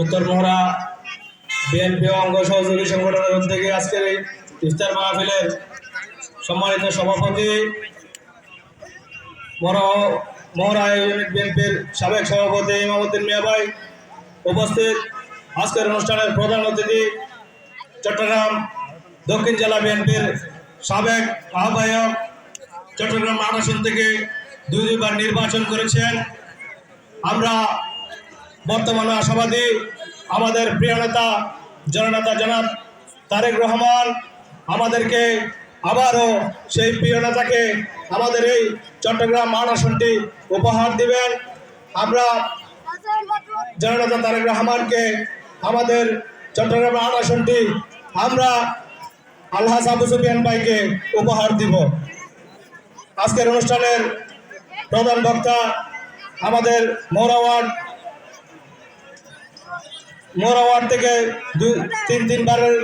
উত্তর মহড়া বিএনপি অঙ্গ সহযোগী সংগঠনের উদ্যোগে আজকের এই ইফতার মাহফিলের সম্মানিত সভাপতি মহড়া ইউনিট বিএনপির সাবেক সভাপতি ইমামুদ্দিন মিয়া ভাই উপস্থিত। আজকের অনুষ্ঠানের প্রধান অতিথি চট্টগ্রাম দক্ষিণ জেলা বিএনপির সাবেক আহ্বায়ক চট্টগ্রাম আসন থেকে দুই দুইবার নির্বাচন করেছেন। আমরা বর্তমানে আশাবাদী আমাদের প্রিয় নেতা, জননেতা জনাব তারেক রহমান আমাদেরকে আবারও সেই প্রিয় নেতাকে আমাদের এই চট্টগ্রাম মান আসনটি উপহার দিবেন। আমরা জননেতা তারেক রহমানকে আমাদের চট্টগ্রাম মান আসনটি আমরা আলহাজ আবু সুফিয়ান ভাইকে উপহার দিব। আজকের অনুষ্ঠানের প্রধান বক্তা আমাদের মৌরাওয়ার্ড মৌরাওয়ার্ড থেকে দুই তিন তিনবারের